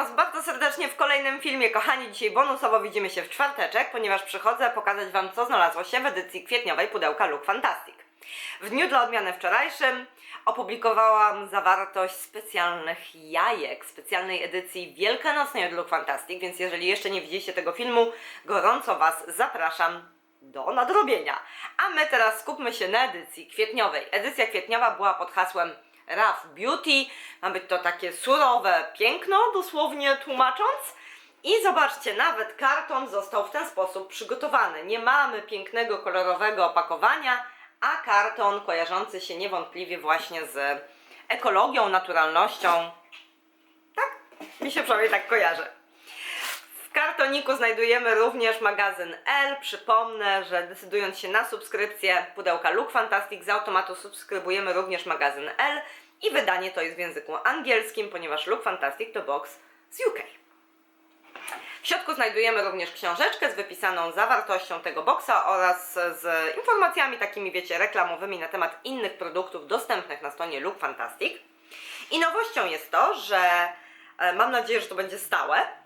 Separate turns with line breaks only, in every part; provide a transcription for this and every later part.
Was bardzo serdecznie w kolejnym filmie, kochani. Dzisiaj bonusowo widzimy się w czwarteczek, ponieważ przychodzę pokazać Wam, co znalazło się w edycji kwietniowej pudełka Look Fantastic. W dniu dla odmiany wczorajszym opublikowałam zawartość specjalnych jajek, specjalnej edycji wielkanocnej od Look Fantastic, więc jeżeli jeszcze nie widzieliście tego filmu, gorąco Was zapraszam do nadrobienia. A my teraz skupmy się na edycji kwietniowej. Edycja kwietniowa była pod hasłem Rough Beauty. Ma być to takie surowe piękno, dosłownie tłumacząc. I zobaczcie, nawet karton został w ten sposób przygotowany. Nie mamy pięknego, kolorowego opakowania, a karton kojarzący się niewątpliwie właśnie z ekologią, naturalnością. Tak? Mi się przynajmniej tak kojarzy. W kartoniku znajdujemy również magazyn L. Przypomnę, że decydując się na subskrypcję pudełka Look Fantastic, z automatu subskrybujemy również magazyn L i wydanie to jest w języku angielskim, ponieważ Look Fantastic to box z UK. W środku znajdujemy również książeczkę z wypisaną zawartością tego boksa oraz z informacjami takimi, wiecie, reklamowymi na temat innych produktów dostępnych na stronie Look Fantastic. I nowością jest to, że e, mam nadzieję, że to będzie stałe,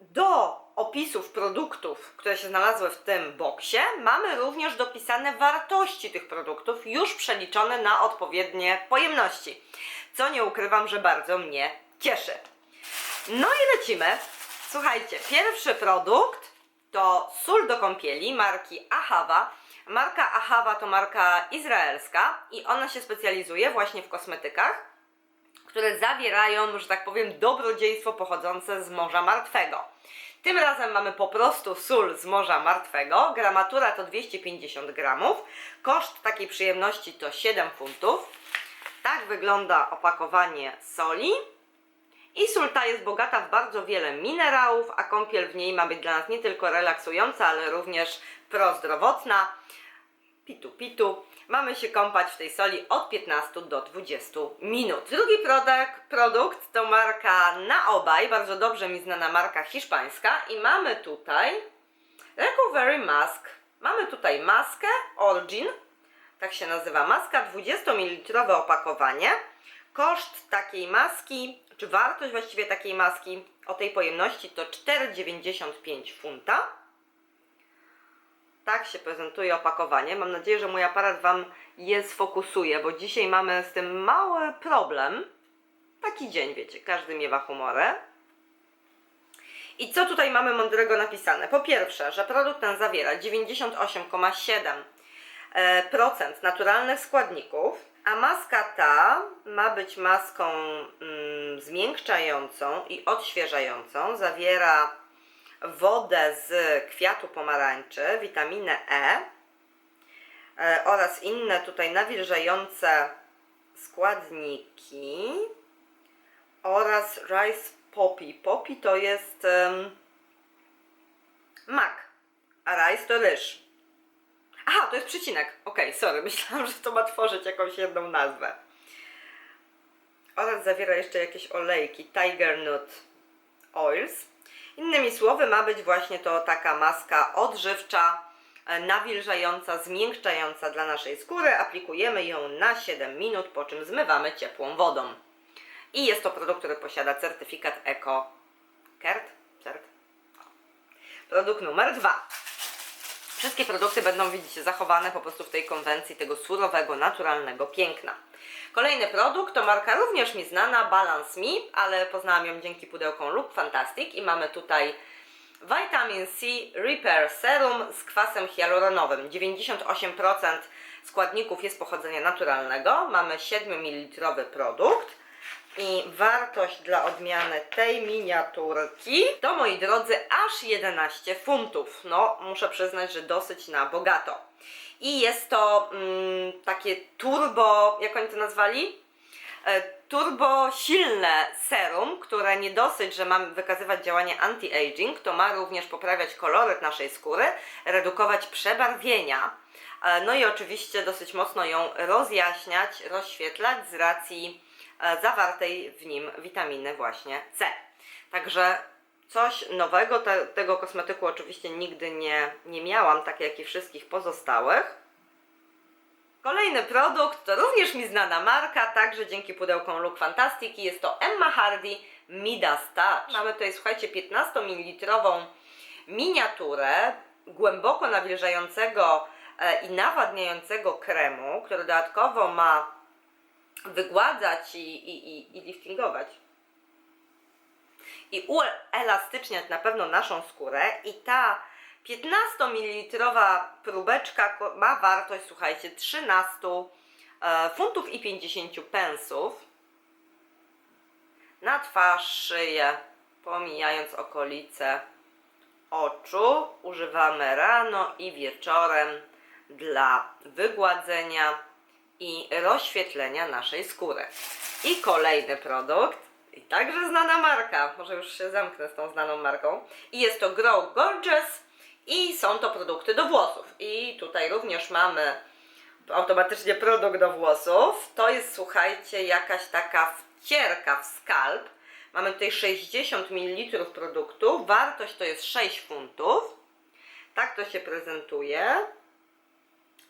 do opisów produktów, które się znalazły w tym boksie, mamy również dopisane wartości tych produktów, już przeliczone na odpowiednie pojemności. Co nie ukrywam, że bardzo mnie cieszy. No i lecimy. Słuchajcie, pierwszy produkt to sól do kąpieli marki Ahava. Marka Ahava to marka izraelska i ona się specjalizuje właśnie w kosmetykach które zawierają, że tak powiem, dobrodziejstwo pochodzące z Morza Martwego. Tym razem mamy po prostu sól z Morza Martwego. Gramatura to 250 gramów. Koszt takiej przyjemności to 7 funtów. Tak wygląda opakowanie soli. I sól ta jest bogata w bardzo wiele minerałów, a kąpiel w niej ma być dla nas nie tylko relaksująca, ale również prozdrowotna. Pitu, pitu. Mamy się kąpać w tej soli od 15 do 20 minut. Drugi produkt, produkt to marka na obaj, bardzo dobrze mi znana marka hiszpańska i mamy tutaj Recovery Mask. Mamy tutaj maskę Origin, tak się nazywa maska, 20 ml opakowanie. Koszt takiej maski, czy wartość właściwie takiej maski o tej pojemności to 4,95 funta. Tak się prezentuje opakowanie. Mam nadzieję, że mój aparat Wam je sfokusuje, bo dzisiaj mamy z tym mały problem. Taki dzień, wiecie, każdy miewa humorę. I co tutaj mamy mądrego napisane? Po pierwsze, że produkt ten zawiera 98,7% e, naturalnych składników, a maska ta ma być maską mm, zmiękczającą i odświeżającą. Zawiera wodę z kwiatu pomarańczy, witaminę E e, oraz inne tutaj nawilżające składniki oraz rice poppy. Poppy to jest um, mak, a rice to ryż. Aha, to jest przycinek. Okej, sorry, myślałam, że to ma tworzyć jakąś jedną nazwę. Oraz zawiera jeszcze jakieś olejki, Tiger Nut Oils. Innymi słowy, ma być właśnie to taka maska odżywcza, e, nawilżająca, zmiękczająca dla naszej skóry. Aplikujemy ją na 7 minut, po czym zmywamy ciepłą wodą. I jest to produkt, który posiada certyfikat Eco Cert? Cert? Produkt numer dwa. Wszystkie produkty będą, widzicie, zachowane po prostu w tej konwencji tego surowego, naturalnego piękna. Kolejny produkt to marka również mi znana, Balance Me, ale poznałam ją dzięki pudełkom Look Fantastic i mamy tutaj Vitamin C Repair Serum z kwasem hialuronowym. 98% składników jest pochodzenia naturalnego. Mamy 7 ml produkt. I wartość dla odmiany tej miniaturki to, moi drodzy, aż 11 funtów. No, muszę przyznać, że dosyć na bogato. I jest to mm, takie turbo, jak oni to nazwali? E, turbo silne serum, które nie dosyć, że ma wykazywać działanie anti-aging, to ma również poprawiać koloryt naszej skóry, redukować przebarwienia. E, no i oczywiście dosyć mocno ją rozjaśniać, rozświetlać z racji zawartej w nim witaminy właśnie C. Także coś nowego, te, tego kosmetyku oczywiście nigdy nie, nie miałam, tak jak i wszystkich pozostałych. Kolejny produkt to również mi znana marka, także dzięki pudełkom Look Fantastic i jest to Emma Hardy Midas Touch. Mamy tutaj, słuchajcie, 15 ml miniaturę głęboko nawilżającego e, i nawadniającego kremu, który dodatkowo ma wygładzać i, i, i, i liftingować. I uelastyczniać na pewno naszą skórę i ta 15 ml próbeczka ma wartość, słuchajcie, 13 e, funtów i 50 pensów na twarz, szyję, pomijając okolice oczu, używamy rano i wieczorem dla wygładzenia i rozświetlenia naszej skóry. I kolejny produkt, i także znana marka, może już się zamknę z tą znaną marką. I jest to Grow Gorgeous i są to produkty do włosów. I tutaj również mamy automatycznie produkt do włosów. To jest, słuchajcie, jakaś taka wcierka w skalp. Mamy tutaj 60 ml produktu. Wartość to jest 6 funtów. Tak to się prezentuje.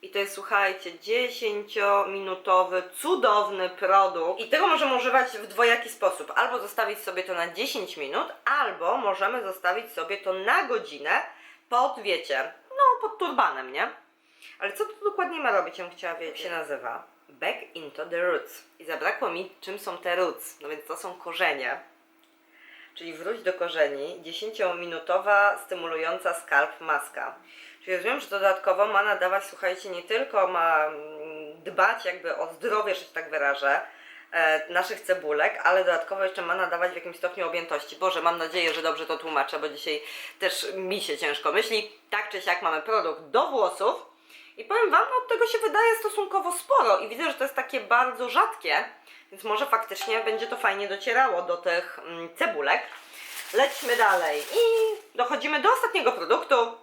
I to jest, słuchajcie, 10-minutowy, cudowny produkt. I tego możemy używać w dwojaki sposób. Albo zostawić sobie to na 10 minut, albo możemy zostawić sobie to na godzinę pod, wiecie, no pod turbanem, nie? Ale co to dokładnie ma robić, ja bym chciała wiedzieć, jak się nazywa? Back into the roots. I zabrakło mi, czym są te roots. No więc to są korzenie. Czyli wróć do korzeni. 10-minutowa stymulująca skalp maska. Czyli rozumiem, że dodatkowo ma nadawać, słuchajcie, nie tylko ma mm, dbać jakby o zdrowie, że się tak wyrażę, e, naszych cebulek, ale dodatkowo jeszcze ma nadawać w jakimś stopniu objętości. Boże, mam nadzieję, że dobrze to tłumaczę, bo dzisiaj też mi się ciężko myśli. Tak czy siak mamy produkt do włosów i powiem Wam, no od tego się wydaje stosunkowo sporo i widzę, że to jest takie bardzo rzadkie, więc może faktycznie będzie to fajnie docierało do tych mm, cebulek. Lećmy dalej i dochodzimy do ostatniego produktu.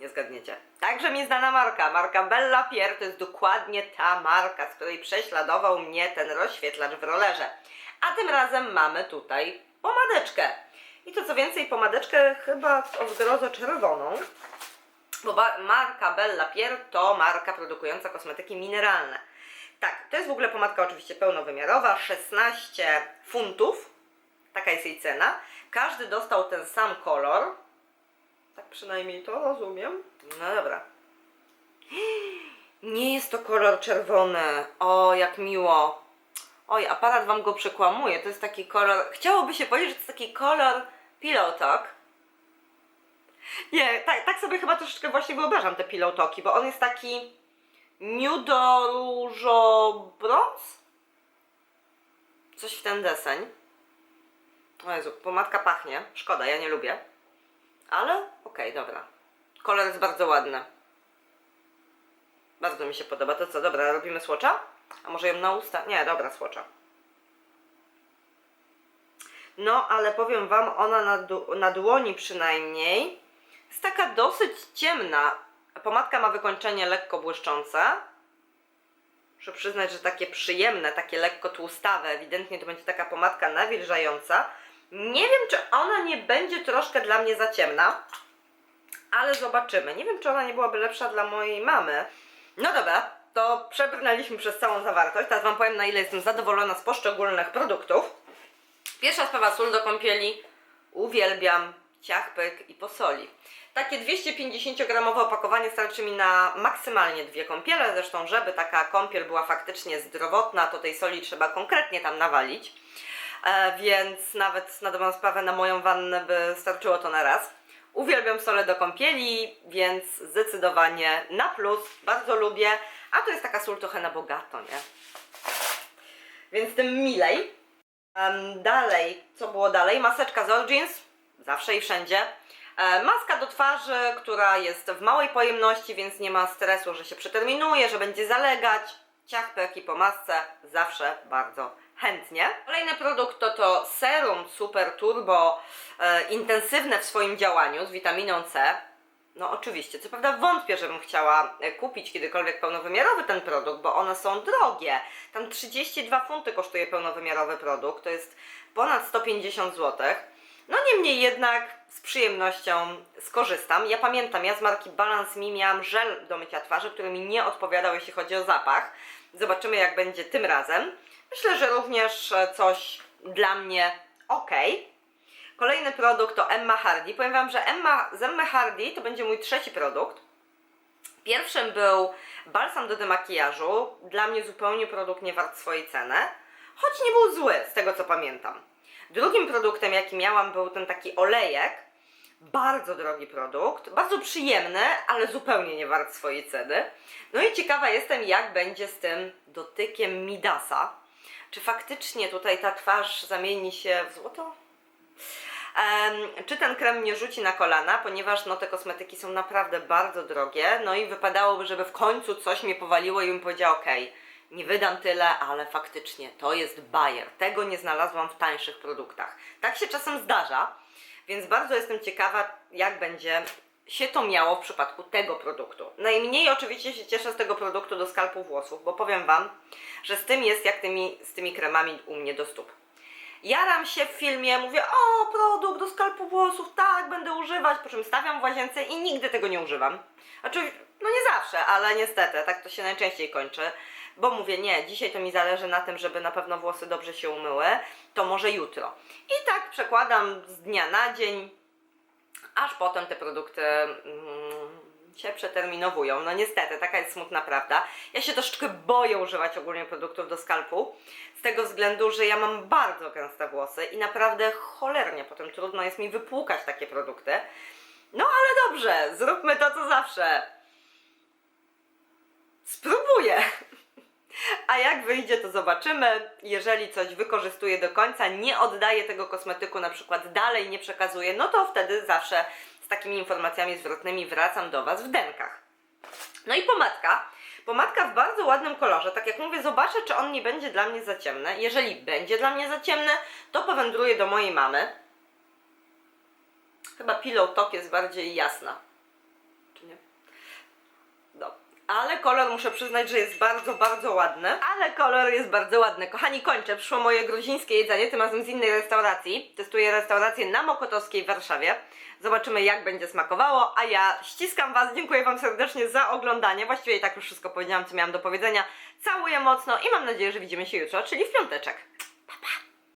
Nie zgadniecie. Także mi znana marka. Marka Bella Pierre to jest dokładnie ta marka, z której prześladował mnie ten rozświetlacz w rollerze. A tym razem mamy tutaj pomadeczkę. I to co więcej, pomadeczkę chyba o zgrozo czerwoną. Bo marka Bella Pierre to marka produkująca kosmetyki mineralne. Tak, to jest w ogóle pomadka oczywiście pełnowymiarowa, 16 funtów. Taka jest jej cena. Każdy dostał ten sam kolor. Tak przynajmniej to rozumiem. No dobra. Nie jest to kolor czerwony. O, jak miło. Oj, aparat wam go przekłamuje. To jest taki kolor. Chciałoby się powiedzieć, że to jest taki kolor Pillow Talk. Nie, tak, tak sobie chyba troszeczkę właśnie wyobrażam te Pillow Talki, bo on jest taki nudo różo brąz? Coś w ten deseń. O Jezu, pomadka pachnie. Szkoda, ja nie lubię. Ale okej, dobra. Kolor jest bardzo ładny. Bardzo mi się podoba. To co, dobra, robimy słocza? A może ją na usta? Nie, dobra, słocza. No, ale powiem Wam, ona na, na dłoni przynajmniej jest taka dosyć ciemna. Pomadka ma wykończenie lekko błyszczące. Muszę przyznać, że takie przyjemne, takie lekko tłustawe. Ewidentnie to będzie taka pomadka nawilżająca. Nie wiem, czy ona nie będzie troszkę dla mnie za ciemna, ale zobaczymy. Nie wiem, czy ona nie byłaby lepsza dla mojej mamy. No dobra, to przebrnęliśmy przez całą zawartość. Teraz Wam powiem, na ile jestem zadowolona z poszczególnych produktów. Pierwsza sprawa, sól do kąpieli. Uwielbiam ciachpyk i posoli. Takie 250-gramowe opakowanie starczy mi na maksymalnie dwie kąpiele. Zresztą, żeby taka kąpiel była faktycznie zdrowotna, to tej soli trzeba konkretnie tam nawalić. E, więc nawet na dobrą sprawę na moją wannę by starczyło to na raz. Uwielbiam sole do kąpieli, więc zdecydowanie na plus, bardzo lubię. A to jest taka sól trochę na bogato, nie? Więc tym milej. Em, dalej, co było dalej? Maseczka z Origins, zawsze i wszędzie. E, maska do twarzy, która jest w małej pojemności, więc nie ma stresu, że się przeterminuje, że będzie zalegać. Ciachpek po masce zawsze bardzo chętnie. Kolejny produkt to to serum Super Turbo, e, intensywne w swoim działaniu z witaminą C. No oczywiście, co prawda wątpię, żebym chciała e, kupić kiedykolwiek pełnowymiarowy ten produkt, bo one są drogie. Tam 32 funty kosztuje pełnowymiarowy produkt, to jest ponad 150 zł. No niemniej jednak z przyjemnością skorzystam. Ja pamiętam, ja z marki Balance Me miałam żel do mycia twarzy, który mi nie odpowiadał, jeśli chodzi o zapach. Zobaczymy jak będzie tym razem. Myślę, że również coś dla mnie ok. Kolejny produkt to Emma Hardy. Powiem Wam, że Emma, z Emma Hardy to będzie mój trzeci produkt. Pierwszym był balsam do demakijażu. Dla mnie zupełnie produkt nie wart swojej ceny, choć nie był zły, z tego co pamiętam. Drugim produktem, jaki miałam, był ten taki olejek. Bardzo drogi produkt, bardzo przyjemny, ale zupełnie nie wart swojej ceny. No i ciekawa jestem, jak będzie z tym dotykiem Midasa. Czy faktycznie tutaj ta twarz zamieni się w złoto? Em, czy ten krem nie rzuci na kolana, ponieważ no, te kosmetyki są naprawdę bardzo drogie, no i wypadałoby, żeby w końcu coś mnie powaliło i bym powiedziała, okej, nie wydam tyle, ale faktycznie to jest bajer. Tego nie znalazłam w tańszych produktach. Tak się czasem zdarza, więc bardzo jestem ciekawa, jak będzie się to miało w przypadku tego produktu. Najmniej oczywiście się cieszę z tego produktu do skalpu włosów, bo powiem Wam, że z tym jest jak tymi, z tymi kremami u mnie do stóp. Jaram się w filmie, mówię, o, produkt do skalpu włosów, tak, będę używać, po czym stawiam w łazience i nigdy tego nie używam. Znaczy, no nie zawsze, ale niestety, tak to się najczęściej kończy. Bo mówię, nie, dzisiaj to mi zależy na tym, żeby na pewno włosy dobrze się umyły, to może jutro. I tak przekładam z dnia na dzień, aż potem te produkty mm, się przeterminowują. No niestety, taka jest smutna prawda. Ja się troszeczkę boję używać ogólnie produktów do skalpu, z tego względu, że ja mam bardzo gęste włosy i naprawdę cholernie potem trudno jest mi wypłukać takie produkty. No ale dobrze, zróbmy to co zawsze. Spróbuję. A jak wyjdzie, to zobaczymy. Jeżeli coś wykorzystuję do końca, nie oddaję tego kosmetyku na przykład dalej, nie przekazuję, no to wtedy zawsze z takimi informacjami zwrotnymi wracam do Was w denkach. No i pomadka. Pomadka w bardzo ładnym kolorze. Tak jak mówię, zobaczę, czy on nie będzie dla mnie za ciemny. Jeżeli będzie dla mnie za ciemny, to powędruję do mojej mamy. Chyba Pillow Talk jest bardziej jasna. Czy nie? No. Ale kolor muszę przyznać, że jest bardzo, bardzo ładny. Ale kolor jest bardzo ładny. Kochani, kończę. Przyszło moje gruzińskie jedzenie, tym razem z innej restauracji. Testuję restaurację na Mokotowskiej w Warszawie. Zobaczymy, jak będzie smakowało. A ja ściskam Was, dziękuję Wam serdecznie za oglądanie. Właściwie i tak już wszystko powiedziałam, co miałam do powiedzenia. Całuję mocno i mam nadzieję, że widzimy się jutro, czyli w piąteczek.